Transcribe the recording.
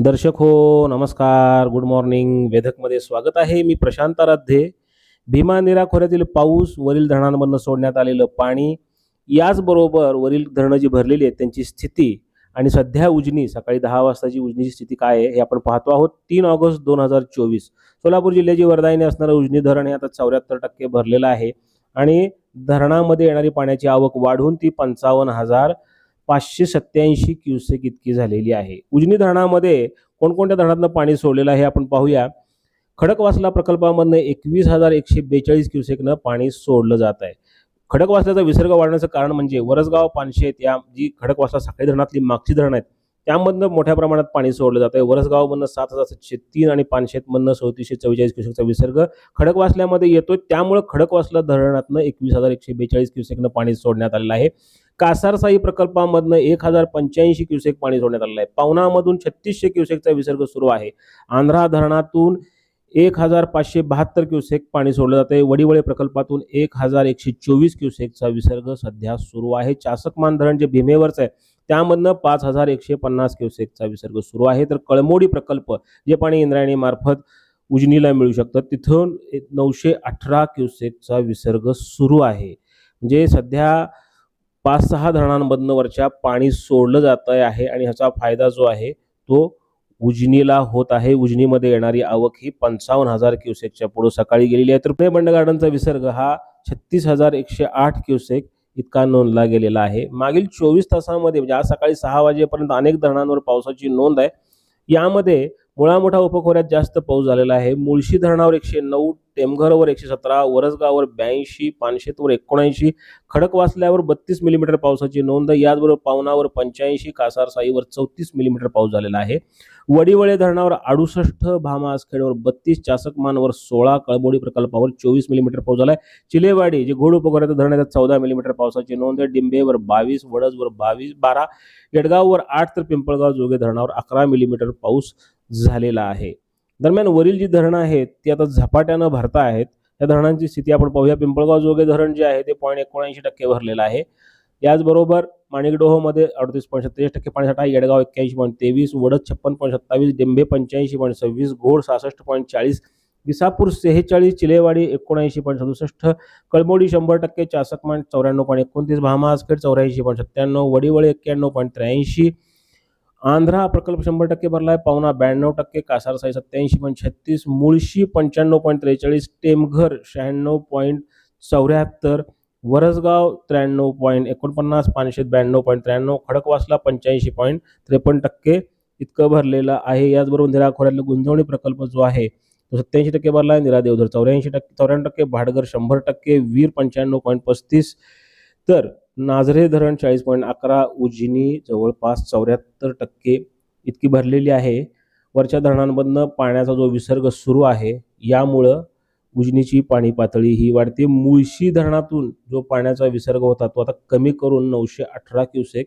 दर्शक हो नमस्कार. गुड मॉर्निंग वेधकमध्ये स्वागत आहे. मी प्रशांत आराध्ये. भीमा निरा खोऱ्यातील पाऊस वरील धरणांमधनं सोडण्यात आलेलं पाणी याचबरोबर वरील धरणं जी भरलेली आहेत त्यांची स्थिती आणि सध्या उजनी सकाळी दहा वाजताची उजनीची स्थिती काय आहे हे आपण पाहतो आहोत. तीन ऑगस्ट दोन हजार चोवीस. सोलापूर जिल्ह्याची वरदाईने असणारं उजनी धरण हे आता चौऱ्याहत्तर टक्के भरलेलं आहे आणि धरणामध्ये येणारी पाण्याची आवक वाढून ती पंचावन्न हजार पाचशे सत्याऐंशी क्युसेक इतकी झालेली आहे. उजनी धरणामध्ये कोणकोणत्या धरणातनं पाणी सोडलेलं आहे आपण पाहूया. खडकवासला प्रकल्पामधनं एकवीस हजार एकशे बेचाळीस क्युसेकनं पाणी सोडलं जात आहे. खडकवासल्याचा विसर्ग वाढण्याचं कारण म्हणजे वरसगाव पानशेत या जी खडकवासला साखळी धरणातली मागची धरणं आहेत त्यामधनं मोठ्या प्रमाणात पाणी सोडलं जातं आहे. वरसगावमधनं सात हजार सातशे तीन आणि पानशेतमधनं चौतीसशे चव्वेचाळीस क्युसेकचा विसर्ग खडकवासल्यामध्ये येतो त्यामुळं खडकवासला धरणातनं एकवीस हजार एकशे बेचाळीस क्युसेकनं पाणी सोडण्यात आलेलं आहे. कासारसाई प्रकल्पामधनं एक हजार पंच्याऐंशी क्युसेक पाणी सोडण्यात आलेलं आहे. पावनामधून छत्तीसशे क्युसेकचा विसर्ग सुरू आहे. आंध्रा धरणातून एक हजार पाचशे बहात्तर क्युसेक पाणी सोडलं जातं आहे वडीवळे प्रकल्पातून एक हजार एकशे चोवीस क्युसेकचा विसर्ग सध्या सुरू आहे. चासकमान धरण जे भीमेवरचं आहे त्यामधनं पाच हजार एकशे पन्नास क्युसेकचा विसर्ग सुरू आहे. तर कळमोडी प्रकल्प जे पाणी इंद्रायणी मार्फत उजनीला मिळू शकतं तिथून एक नऊशे अठरा क्युसेकचा विसर्ग सुरू आहे. म्हणजे सध्या पाच सहा धरणांमधनं वरच्या पाणी सोडलं जात आहे आणि ह्याचा फायदा जो आहे तो उजनीला होत आहे. उजनीमध्ये येणारी आवक ही पंचावन्न हजार क्युसेकच्या पुढे सकाळी गेलेली आहे. तर पुणे बंड गार्डनचा विसर्ग हा छत्तीस हजार एकशे आठ क्युसेक इतका नोंदला गेलेला आहे. मागील चोवीस तासामध्ये म्हणजे आज सकाळी सहा वाजेपर्यंत अनेक धरणांवर पावसाची नोंद आहे. यामध्ये मुळा मोठा उपखोऱ्यात जास्त पाऊस झालेला आहे. मुळशी धरणावर एकशे नऊ टेमघरवर एकशे सतरा वरसगावर ब्याऐंशी पानशेतवर एकोणऐंशी खडकवासल्यावर बत्तीस मिलीमीटर पावसाची नोंद याचबरोबर पावनावर पंच्याऐंशी कासारसाईवर चौतीस मिलीमीटर पाऊस झालेला आहे. वडिवळे धरणावर अडुसष्ट भामासखेडवर बत्तीस चासकमानवर सोळा कळबोडी प्रकल्पावर चोवीस मिलीमीटर पाऊस झाला आहे चिलेवाडी जे घोड उपखोऱ्याचं धरण आहे चौदा मिलीमीटर पावसाची नोंद आहे. डिंबेवर बावीस वडजवर बावीस बारा येडगाववर आठ तर पिंपळगाव जोगे धरणावर अकरा मिलीमीटर पाऊस झालेला आहे. दरम्यान वरील जी धरणं आहेत ती आता झपाट्यानं भरता आहेत. त्या धरणांची स्थिती आपण पाहूया. पिंपळगाव जोगे धरण जे आहे ते पॉईंट एकोणऐंशी टक्के भरलेलं आहे. याचबरोबर माणिकडोहमध्ये अडतीस पॉईंट सत्तेचाळीस टक्के पाणीसाठा येडगाव एक्क्याऐंशी पॉईंट तेवीस वडद छप्पन पॉईंट सत्तावीस डेंबे पंच्याऐंशी पॉईंट सव्वीस घोड सहासष्ट पॉईंट चाळीस विसापूर सेहेचाळीस चिलेवाडी एकोणऐंशी पॉईंट सदुसष्ट कळमोडी शंभर टक्के चासकमान चौऱ्याण्णव पॉईंट एकोणतीस भामासखेड चौऱ्याऐंशी पॉईंट सत्त्याण्णव वडीवळे एक्क्याण्णव पॉईंट त्र्याऐंशी आंध्रा प्रकल्प शंभर टक्के भरला आहे पावना ब्याण्णव टक्के कासारसाई सत्याऐंशी पॉईंट छत्तीस मुळशी पंच्याण्णव पॉईंट त्रेचाळीस टेमघर शहाण्णव पॉईंट चौऱ्याहत्तर वरसगाव त्र्याण्णव पॉईंट एकोणपन्नास पाचशे ब्याण्णव पॉईंट त्र्याण्णव खडकवासला पंच्याऐंशी पॉईंट त्रेपन्न टक्के इतकं भरलेलं आहे. याचबरोबर निरा खोऱ्यातला गुंजवणी प्रकल्प जो आहे तो सत्याऐंशी टक्के भरला आहे निरा देवधर चौऱ्याऐंशी टक्के चौऱ्याण्णव टक्के भाडगर शंभर टक्के वीर पंच्याण्णव पॉईंट पस्तीस. तर नाझरे धरण चाळीस पॉईंट अकरा उजनी जवळपास चौऱ्याहत्तर टक्के इतकी भरलेली आहे. वरच्या धरणांमधनं पाण्याचा जो विसर्ग सुरू आहे यामुळं उजनीची पाणी पातळी ही वाढते. मुळशी धरणातून जो पाण्याचा विसर्ग होता तो आता कमी करून नऊशे अठरा क्युसेक